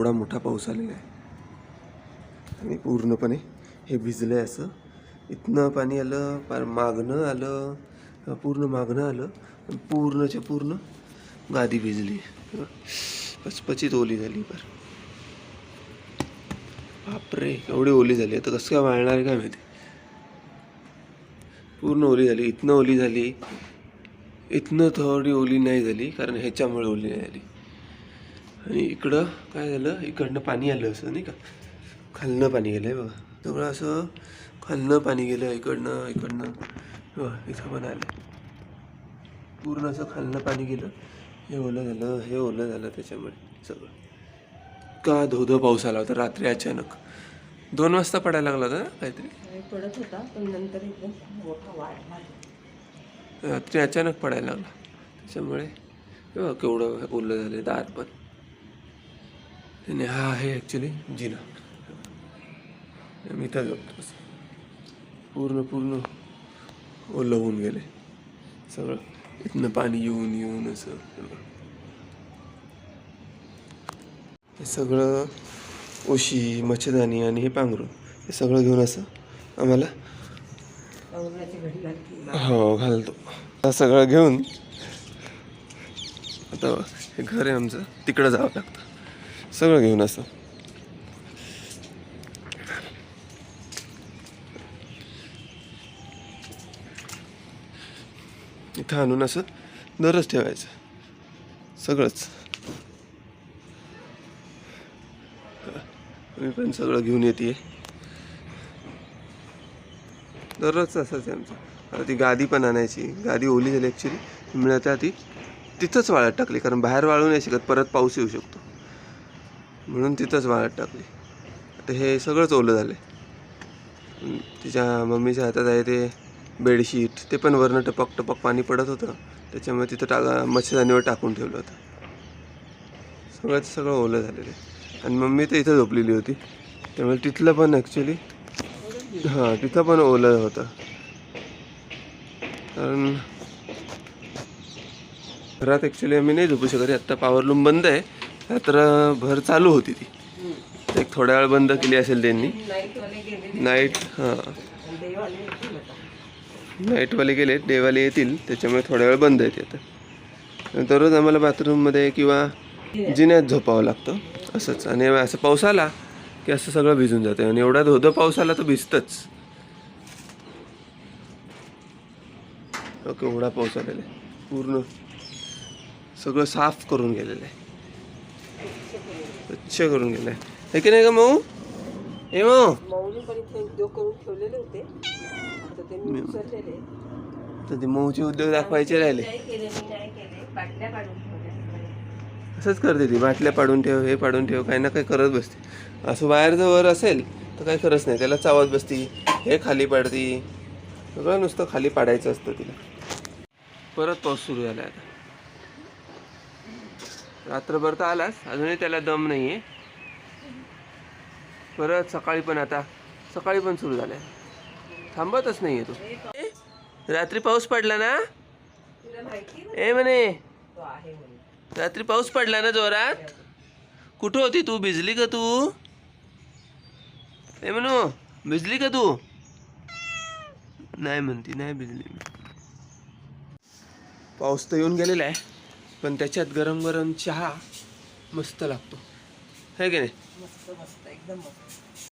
एवढा मोठा पाऊस आलेला आहे. आणि पूर्णपणे हे भिजलं आहे असं. इथनं पाणी आलं पार मागणं आलं पूर्ण मागणं आलं पूर्णच्या पूर्ण गादी भिजली. पचपचीत ओली झाली पार. बापरे एवढी ओली झाली. आता कसं काय वाळणार आहे काय माहिती? पूर्ण ओली झाली. इथनं ओली झाली. इथनं थोडी ओली नाही झाली कारण ह्याच्यामुळे ओली नाही झाली. आणि इकडं काय झालं? इकडनं पाणी आलं असं नाही का? खालनं पाणी गेलं आहे बघा. सगळं असं खालनं पाणी गेलं इकडनं इकडनं. बघा, इथं पण आलं. पूर्ण असं खालनं पाणी गेलं. हे ओलं झालं हे ओलं झालं त्याच्यामुळे सगळं. का धोधो पाऊस आला होता रात्री अचानक. दोन वाजता पडायला लागला होता ना काहीतरी? पडत होता पण नंतर रात्री अचानक पडायला लागला. त्याच्यामुळे बघा केवढं ओलं झालं दार पण. त्याने हा आहे ॲक्च्युली जिना. मी इथं पूर्ण पूर्ण ओलं होऊन गेले. सगळं. इथनं पाणी येऊन येऊन असं. हे सगळं उशी मच्छदानी आणि हे पांघरून हे सगळं घेऊन असं आम्हाला हो घालतो. सगळं घेऊन आता हे घर आहे आमचं. तिकडं जावं लागतं. सगळं घेऊन असं. इथं आणून असं दरच ठेवायचं. सगळंच. मी पण सगळं घेऊन येते. दररोज असंच आहे आमचं. ती गादी पण आणायची. गादी ओली झाली ॲक्च्युली मिळत्या ती तिथंच वाळत टाकली. कारण बाहेर वाळू नाही शकत. परत पाऊस येऊ शकतो. म्हणून तिथंच वाळत टाकली. आता हे सगळंच ओलं झालं आहे तिच्या मम्मीच्या हातात आहे ते बेडशीट ते पण वरनं टपक टपक पाणी पडत होतं. त्याच्यामुळे तिथं टाका मच्छरदाणीवर टाकून ठेवलं होतं. सगळं सगळं ओलं झालेलं आहे. आणि मम्मी तर इथं झोपलेली होती. त्यामुळे तिथलं पण ॲक्च्युली हां तिथं पण ओलं होतं. कारण घरात ॲक्च्युली आम्ही नाही झोपू शकत. आत्ता पॉवरलूम बंद आहे. रात्रभर चालू होती ती. एक थोड्या वेळ बंद केली असेल त्यांनी. नाईट हां. नाईटवाले गेले डेवाले येतील त्याच्यामुळे थोड्या वेळ बंद आहे ते आता. दररोज आम्हाला बाथरूममध्ये किंवा जिन्यात झोपावं लागतं. असंच. आणि असं पाऊस आला की असं सगळं भिजून जातं आणि एवढा धोधो पाऊस आला तर भिजतंच. ओके एवढा पाऊस आलेला आहे. पूर्ण सगळं साफ करून गेलेलं आहे. स्वच्छ करून गेलं आहे हे की नाही का मऊ ए मऊ मौली पण इथे उद्योग करून ठेवलेले होते आता ते मी उचललेले तर ते मऊचे उद्योग दाखवायचे राहिले असंच करते ती बाटल्या पाडून ठेव हे पाडून ठेव काही ना काही करत बसते असं बाहेर जर वर असेल तर काही खरंच नाही त्याला चावत बसती हे खाली पाडती सगळं नुसतं खाली पाडायचं असतं तिला परत पाऊस सुरू झाला आता रात्रभर तर आलाच अजूनही त्याला दम नाही आहे परत सकाळी पण आता सकाळी पण सुरू झालाय. थांबतच नाही आहे तो रात्री पाऊस पडला ना? ए म्हणे रात्री पाऊस पडला ना जोरात? कुठं होती तू? भिजली का तू? ए म्हणू भिजली का तू? नाही म्हणती नाही भिजली. पाऊस तर येऊन गेलेला आहे. पण त्याच्यात गरम गरम चहा मस्त लागतो. है की नाही? मस्त मस्त एकदम मस्त.